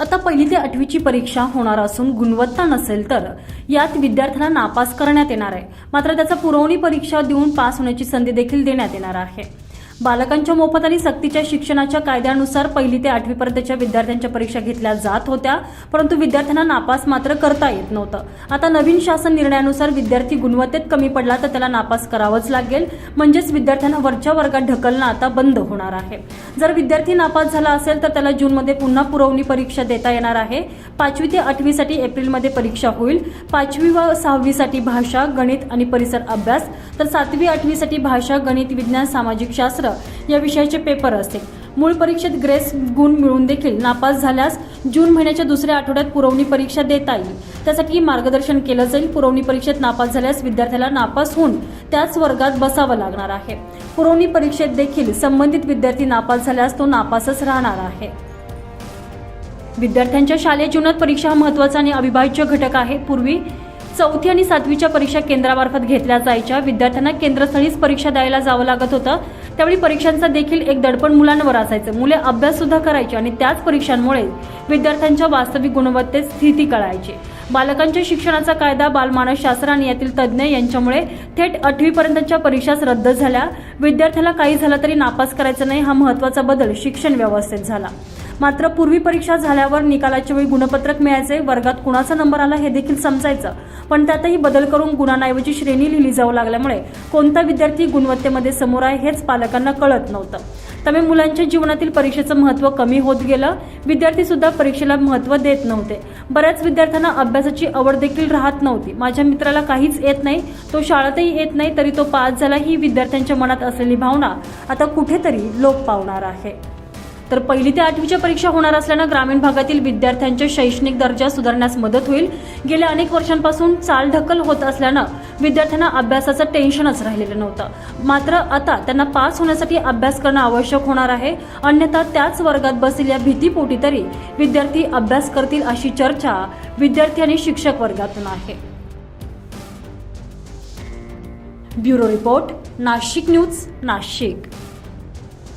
आता पहिली ते आठवीची परीक्षा होणार असून गुणवत्ता नसेल तर यात विद्यार्थ्यांना नापास करण्यात येणार आहे. मात्र त्याचा पुरवणी परीक्षा देऊन पास होण्याची संधी देखील देण्यात येणार आहे. बालकांच्या मोफत आणि सक्तीच्या शिक्षणाच्या कायद्यानुसार पहिली ते आठवीपर्यंतच्या विद्यार्थ्यांच्या परीक्षा घेतल्या जात होत्या परंतु विद्यार्थ्यांना नापास मात्र करता येत नव्हतं. आता नवीन शासन निर्णयानुसार विद्यार्थी गुणवत्तेत कमी पडला तर त्याला नापास करावंच लागेल. म्हणजेच विद्यार्थ्यांना वरच्या वर्गात ढकलणं आता बंद होणार आहे. जर विद्यार्थी नापास झाला असेल तर त्याला जूनमध्ये पुन्हा पुरवणी परीक्षा देता येणार आहे. पाचवी ते आठवीसाठी एप्रिलमध्ये परीक्षा होईल. पाचवी व सहावीसाठी भाषा गणित आणि परिसर अभ्यास तर सातवी आठवीसाठी भाषा गणित विज्ञान सामाजिक शास्त्र या विषयाचे पेपर असतील. मूळ परीक्षेत ग्रेस गुण मिळून देखील नापास झाल्यास जून महिन्याच्या दुसऱ्या आठवड्यात पुरवणी परीक्षा देता येईल. त्यासाठी मार्गदर्शन केलं जाईल. पुरवणी परीक्षेत नापास झाल्यास विद्यार्थ्याला नापास होऊन त्याच वर्गात बसावं लागणार आहे. पुरवणी परीक्षेत देखील संबंधित विद्यार्थी नापास झाल्यास तो नापासच राहणार आहे. विद्यार्थ्यांच्या शालेय जीवनात परीक्षा हा महत्त्वाचा आणि अविभाज्य घटक आहे. पूर्वी चौथी आणि सातवीच्या परीक्षा केंद्रामार्फत घेतल्या जायच्या. विद्यार्थ्यांना केंद्रस्थळीच परीक्षा द्यायला जावं लागत होतं. त्यावेळी परीक्षांचा देखील एक दडपण मुलांवर असायचं. मुले अभ्यास सुद्धा करायची आणि त्याच परीक्षांमुळे विद्यार्थ्यांच्या वास्तविक गुणवत्तेत स्थिती कळायची. बालकांच्या शिक्षणाचा कायदा बालमानसशास्त्र आणि यातील तज्ज्ञ यांच्यामुळे थेट आठवीपर्यंतच्या परीक्षाच रद्द झाल्या. विद्यार्थ्याला काही झालं तरी नापास करायचं नाही हा महत्त्वाचा बदल शिक्षण व्यवस्थेत झाला. मात्र पूर्वी परीक्षा झाल्यावर निकालाच्या वेळी गुणपत्रक मिळायचे वर्गात कुणाचा नंबर आला हे देखील समजायचं. पण त्यातही बदल करून गुणांऐवजी श्रेणी लिहिली जाऊ लागल्यामुळे कोणता विद्यार्थी गुणवत्तेमध्ये समोर आहे हेच पालकांना कळत नव्हतं. त्यामुळे मुलांच्या जीवनातील परीक्षेचं महत्त्व कमी होत गेलं. विद्यार्थी सुद्धा परीक्षेला महत्त्व देत नव्हते. बऱ्याच विद्यार्थ्यांना अभ्यासाची आवड देखील राहत नव्हती. माझ्या मित्राला काहीच येत नाही तो शाळेतही येत नाही तरी तो पास झाला ही विद्यार्थ्यांच्या मनात असलेली भावना आता कुठेतरी लोप पावणार आहे. तर पहिली ते आठवीच्या परीक्षा होणार असल्यानं ग्रामीण भागातील विद्यार्थ्यांच्या शैक्षणिक दर्जा सुधारण्यास मदत होईल. गेल्या अनेक वर्षांपासून चालढकल होत असल्यानं विद्यार्थ्यांना अभ्यासाचं टेन्शनच राहिलेलं नव्हतं. मात्र आता त्यांना पास होण्यासाठी अभ्यास करणं आवश्यक होणार आहे. अन्यथा त्याच वर्गात बसेल या भीतीपोटी तरी विद्यार्थी अभ्यास करतील अशी चर्चा विद्यार्थी आणि शिक्षक वर्गातून आहे. Bureau report Nashik news Nashik.